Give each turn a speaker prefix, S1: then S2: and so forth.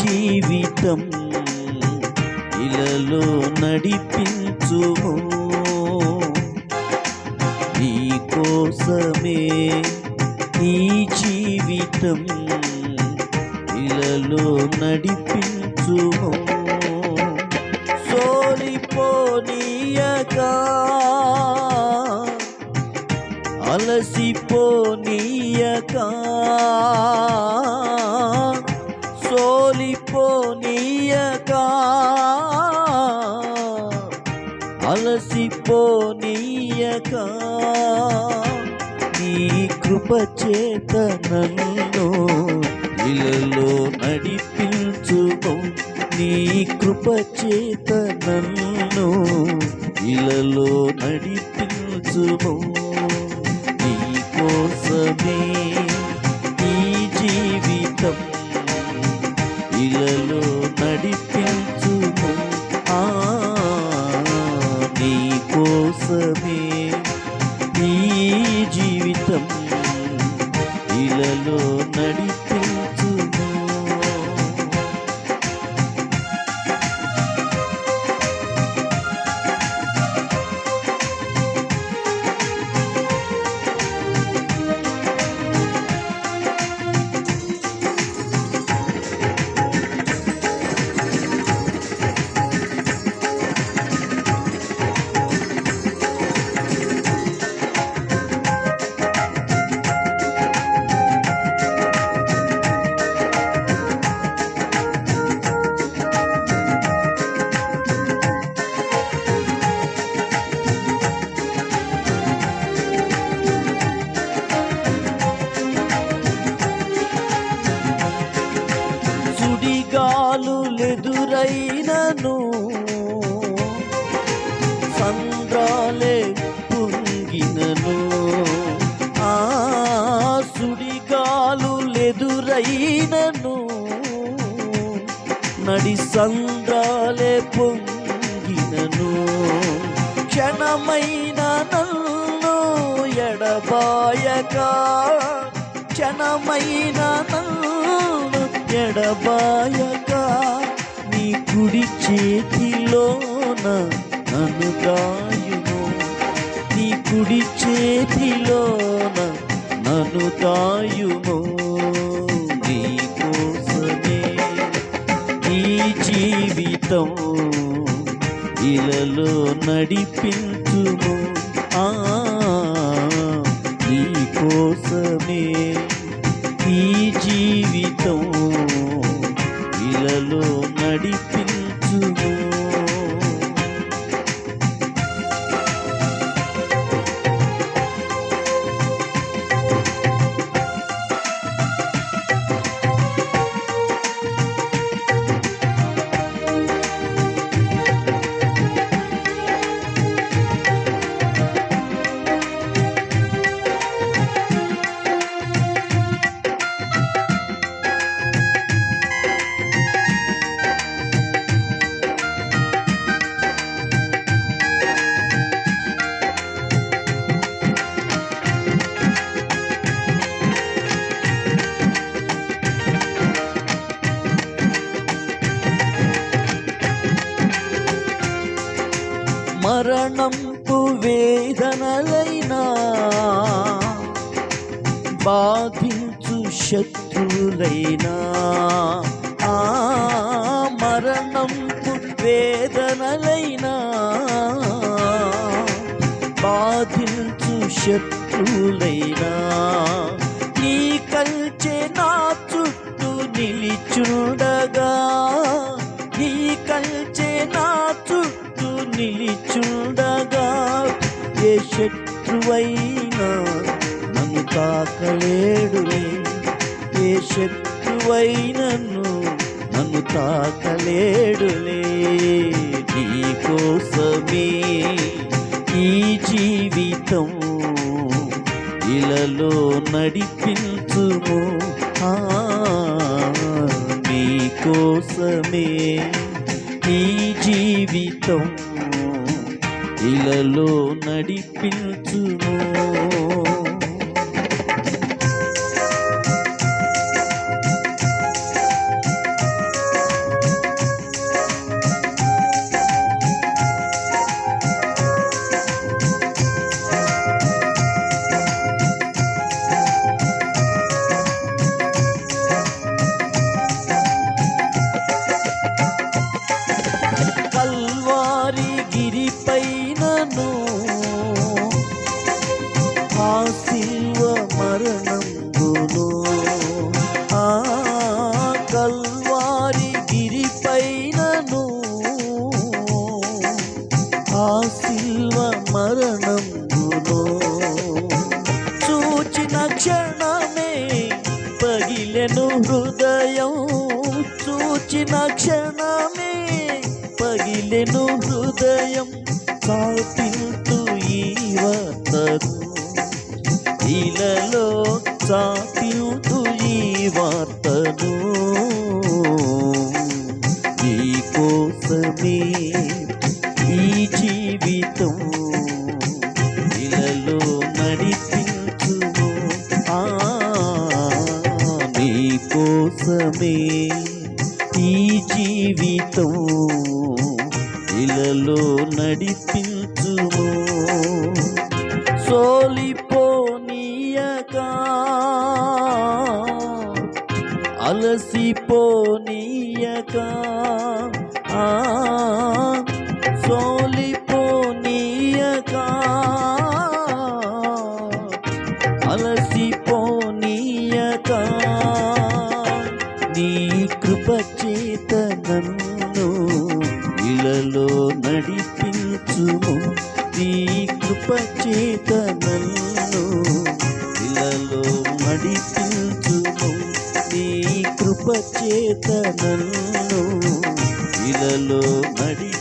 S1: జీవితం ఇలలో నడిపించుము. నీ కోసమే నీ జీవితం ఇలలో నడిపించుము. సోలిపోనీయగా అలసిపోనీయగా సోలిపోనీయగా అలసిపోనీయగా నీ కృప చేత నన్ను ఇలలో నడిపించుకో. నీ కృప చేత నన్ను ఇలలో నడిపించుకో. నీ కోసమే నడిపించుము. ఆ నీ కోసమే సుడిగాలులెదురైనను సంద్రాలే పొంగినను ఆ సుడిగాలులెదురైనను నడి సంద్రాలే పొంగినను. క్షణమైన నన్ను ఎడబాయక. క్షణమైన నన్ను ఎడబాయక. చేతిలోన నన్ను దాయుము నీ కుడి చేతిలోన నన్ను దాయుము నీ కోసమే నీ జీవితం ఇలలో నడిపించుము. ఆ నీ కోసమే ఈ జీవితం ఇలలో మరణంపు వేదనలైనా బాధించు శత్రులైనా. ఆ మరణంపు వేదనలైనా బాధించు శత్రులైనా. నీ కల్చే నా చుట్టూ నిలిచుండగా నిలిచుండగా ఏ శత్రువైనా నన్ను తాకలేడులే ఏ శత్రువైనను నన్ను తాకలేడులే. నీ కోసమే ఈ జీవితం ఇలలో నడిపించుము. నీ కోసమే ఈ జీవితం ఇలలో నడిపించుము. మనను ఆ శిల్వ మరణం ఆ కల్వారి గిరిపైనను. ఆ శిల్వ మరణం చూచిన క్షణమే పగిలెను హృదయం. చూచిన క్షణమే పగిలెను హృదయం. చాటింతు ఈ వార్తను. ఇలలో చాటింతు ఈ నీ కోసమే ఈ జీవితం. ఇలలో నడిపించుము. ఆ నీ కోసమే ఈ జీవితం. అలసిపోనీయక ఆ సోలిపోనీయక. అలసిపోనీయక. నీ కృప చేత నన్ను ఇలలో నడిపించుము. నీ కృపచేత నన్ను ఇలలో నడిపి కృప చేత ఇలలో నడిపించుము